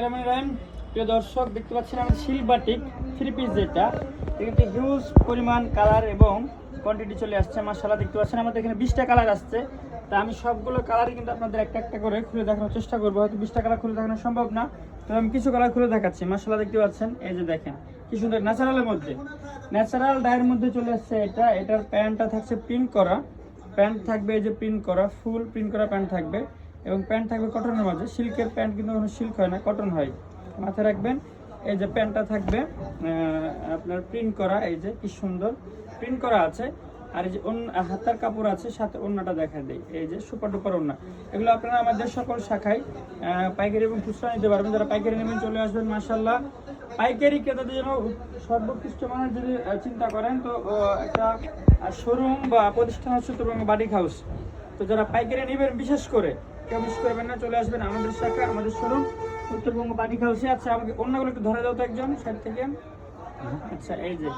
প্রিয় দর্শক, দেখতে পাচ্ছেন আমাদের সিলবাটিক থ্রি পিস যেটা। এখানে হিউজ পরিমাণ কালার এবং কোয়ান্টিটি চলে আসছে মাসাল্লাহ দেখতে পাচ্ছেন আমাদের এখানে বিশটা কালার আসছে। তা আমি সবগুলো কালারই কিন্তু আপনাদের একটা একটা করে খুলে দেখানোর চেষ্টা করব। হয়তো বিশটা কালার খুলে দেখানো সম্ভব না, তবে আমি কিছু কালার খুলে দেখাচ্ছি মাসাল্লাহ দেখতে পাচ্ছেন? এই যে দেখেন, কি সুন্দর ন্যাচারালের মধ্যে। ন্যাচারাল ডায়ের মধ্যে চলে আসছে এটা, এটার প্যান্টটা থাকছে প্রিন্ট করা। প্যান্ট থাকবে এই যে প্রিন্ট করা ফুল প্রিন্ট করা প্যান্ট থাকবে। এবং প্যান্ট থাকবে কটনের মাঝে সিল্কের প্যান্ট কিন্তু কোনো সিল্ক হয় না, কটন হয়। মাথায় রাখবেন, এই যে প্যান্টটা থাকবে আপনার প্রিন্ট করা, এই যে কি সুন্দর প্রিন্ট করা আছে। আর এই যে অন্য- হাতার কাপড় আছে, সাথে অন্যটা দেখা দেয় এই যে সুপার ডুপার অন্য এগুলো আপনারা আমাদের সকল শাখায় পাইকারি এবং খুচরা নিতে পারবেন। যারা পাইকারি নেবেন, চলে আসবেন মাসাল্লাহ পাইকারি ক্রেতাদের জন্য সর্বোৎকৃষ্ট মানের যদি চিন্তা করেন, তো একটা শোরুম বা প্রতিষ্ঠান হচ্ছে উত্তরবঙ্গ বাটিক হাউস। তো যারা পাইকারি নেবেন, বিশেষ করে কেউ মিস করবেন না, চলে আসবেন আমাদের শাখা, আমাদের শোরুম উত্তরবঙ্গ বাটিক হাউসে আচ্ছা আমাকে অন্যগুলো একটু ধরে দাও তো একজন, সাইড থেকে। আচ্ছা এই যে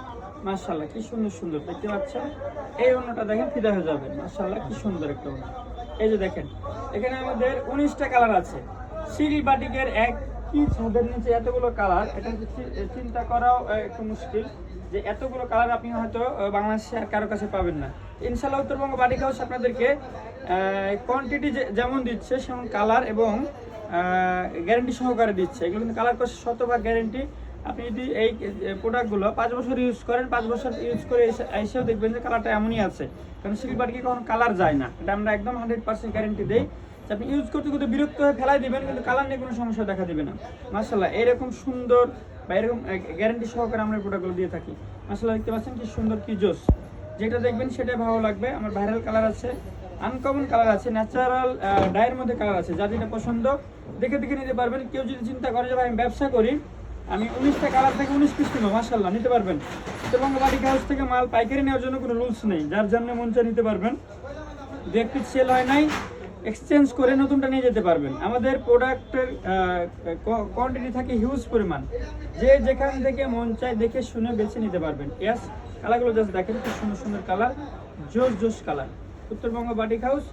মাশাল্লাহ কি সুন্দর সুন্দর, দেখতে পাচ্ছেন এই অন্যটা দেখেন, ফিদা হয়ে যাবে। মার্শাল্লাহ কি সুন্দর একটা অন্য। এই যে দেখেন, এখানে আমাদের উনিশটা কালার আছে। সিরি বাটিকের এক কি ছাদের নিচে এতগুলো কালার এটা চিন্তা করাও একটু মুশকিল যে এতগুলো কালার আপনি হয়তো বাংলাদেশে আর কারও কাছে পাবেন না। ইনশাল্লাহ উত্তরবঙ্গ বাটিক হাউস আপনাদেরকে কোয়ান্টিটি যেমন দিচ্ছে, সেমন কালার এবং গ্যারেন্টি সহকারে দিচ্ছে। এগুলো কিন্তু কালার করছে শতভাগ গ্যারেন্টি আপনি যদি এই প্রোডাক্টগুলো পাঁচ বছর ইউজ করেন, পাঁচ বছর ইউজ করে এসে- এসেও দেখবেন যে কালারটা এমনই আছে। কারণ বাটিকে কখনো কালার যায় না। এটা আমরা একদম হান্ড্রেড পার্সেন্ট গ্যারেন্টি দিই। আপনি ইউজ করতে করতে বিরক্ত হয়ে ফেলাই দিবেন, কিন্তু কালার নিয়ে কোনো সমস্যা দেখা দিবে না। মাসাল্লাহ এরকম সুন্দর বা এরকম গ্যারেন্টি সহকারে আমরা প্রোডাক্টগুলো দিয়ে থাকি। মাসাল্লাহ দেখতে পাচ্ছেন কি সুন্দর কি জোস যেটা দেখবেন সেটাই ভালো লাগবে। আমার ভাইরাল কালার আছে আনকমন কালার আছে ন্যাচারাল ডায়ের মধ্যে কালার আছে। যা যেটা পছন্দ, দেখে দেখে নিতে পারবেন। কেউ যদি চিন্তা করে যে, ভাই, আমি ব্যবসা করি, আমি উনিশটা কালার থেকে উনিশ পিস নেব মাসাল্লাহ নিতে পারবেন। উত্তরবঙ্গ বাটিক হাউস থেকে মাল পাইকারি নেওয়ার জন্য কোনো রুলস নেই। যার জন্য চায় নিতে পারবেন। দু এক সেল হয় নাই। এক্সচেঞ্জ করে নতুনটা নিয়ে যেতে পারবেন। আমাদের প্রোডাক্টের কোয়ান্টিটি থাকে হিউজ পরিমাণ। যে যেখান থেকে মন চায় দেখে শুনে বেছে নিতে পারবেন। ইয়াস কালারগুলো জাস্ট দেখেন, খুব সুন্দর সুন্দর কালার জোস জোস কালার উত্তরবঙ্গ বাটিক হাউস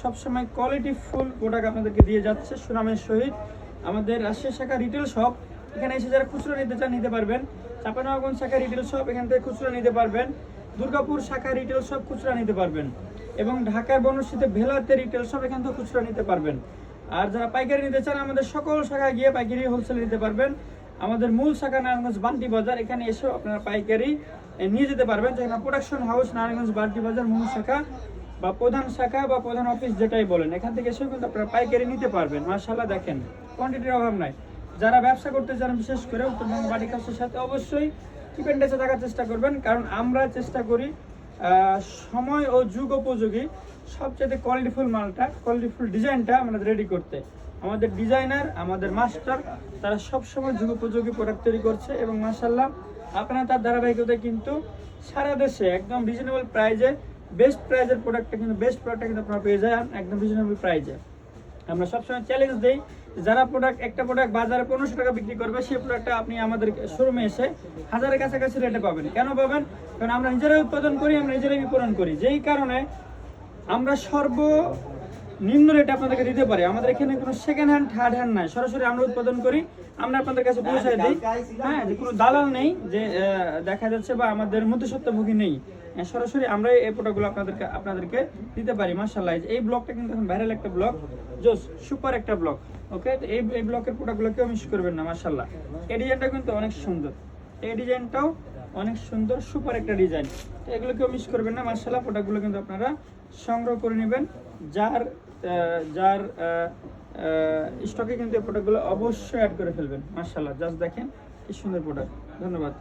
সবসময় কোয়ালিটি ফুল প্রোডাক্ট আপনাদেরকে দিয়ে যাচ্ছে সুনামের সহিত। আমাদের রাজশাহী শাখা রিটেল শপ এখানে এসে যারা খুচরো নিতে চান নিতে পারবেন। চাপানগঞ্জ শাখা রিটেল শপ এখান থেকে খুচরো নিতে পারবেন। দুর্গাপুর শাখা রিটেল শপ খুচরা নিতে পারবেন। এবং ঢাকার বনশ্রীতে ভেলাতে রিটেল শপ এখান থেকে খুচরা নিতে পারবেন। আর যারা পাইকারি নিতে চান, আমাদের সকল শাখায় গিয়ে পাইকারি হোলসেল নিতে পারবেন। আমাদের মূল শাখা নারায়ণগঞ্জ বান্টি বাজার, এখানে এসেও আপনারা পাইকারি নিয়ে যেতে পারবেন। যেখানে প্রোডাকশন হাউস নারায়ণগঞ্জ বান্টি বাজার মূল শাখা বা প্রধান শাখা বা প্রধান অফিস যেটাই বলেন, এখান থেকে এসেও কিন্তু আপনারা পাইকারি নিতে পারবেন। মার্শাল্লাহ দেখেন কোয়ান্টিটির অভাব নাই। যারা ব্যবসা করতে চান, বিশেষ করে উত্তরবঙ্গ বাটি কাছের সাথে অবশ্যই ডিপেন্ডেন্সে থাকার চেষ্টা করবেন। কারণ আমরা চেষ্টা করি সময় ও যুগ উপযোগী। সবচেয়ে কোয়ালিটিফুল মালটা কোয়ালিটিফুল ডিজাইনটা আমাদের রেডি করতে। আমাদের ডিজাইনার আমাদের মাস্টার তারা সবসময় যুগ উপযোগী প্রোডাক্ট তৈরি করছে এবং মাসাল্লাহ আপনারা তার ধারাবাহিকতায় কিন্তু সারা দেশে একদম রিজনেবল প্রাইজে বেস্ট প্রাইজের প্রোডাক্টটা কিন্তু বেস্ট প্রোডাক্টটা কিন্তু আপনারা পেয়ে যান একদম রিজনেবল প্রাইজে আমরা সবসময় চ্যালেঞ্জ দিই, যারা প্রোডাক্ট একটা প্রোডাক্ট বাজারে পনেরোশো টাকা বিক্রি করবে, সেই প্রোডাক্টটা আপনি আমাদের শোরুমে এসে হাজারের কাছাকাছি রেটে পাবেন। কেন পাবেন? কারণ আমরা নিজেরাই উৎপাদন করি, আমরা নিজেরাই বিপণন করি। যেই কারণে আমরা সর্ব নিম্ন রেটে আপনাদেরকে দিতে পারি। আমাদের এখানে কোনো সেকেন্ড হ্যান্ড থার্ড হ্যান্ড নাই। সরাসরি আমরা উৎপাদন করি। আমরা আপনাদের কাছে পৌঁছায় দিই। হ্যাঁ যে কোনো দালাল নেই যে দেখা যাচ্ছে বা আমাদের মধ্যস্বত্বভোগী নেই। হ্যাঁ, সরাসরি আমরা এই প্রোডাক্টগুলো আপনাদেরকে আপনাদেরকে দিতে পারি মার্শাল্লাহ এই ব্লগটা কিন্তু এখন ভাইরাল একটা ব্লগ জোস সুপার একটা ব্লগ ওকে তো এই এই ব্লকের প্রোডাক্টগুলো কেউ মিস করবেন না মার্শাল্লাহ এই ডিজাইনটা কিন্তু অনেক সুন্দর। এই ডিজাইনটাও অনেক সুন্দর, সুপার একটা ডিজাইন তো এগুলো কেউ মিস করবেন না। মার্শাল্লাহ প্রোডাক্টগুলো কিন্তু আপনারা সংগ্রহ করে নেবেন। যার যার স্টকে কিন্তু এই প্রোডাক্টগুলো অবশ্যই অ্যাড করে ফেলবেন। মার্শাল্লাহ জাস্ট দেখেন, কি সুন্দর প্রোডাক্ট ধন্যবাদ।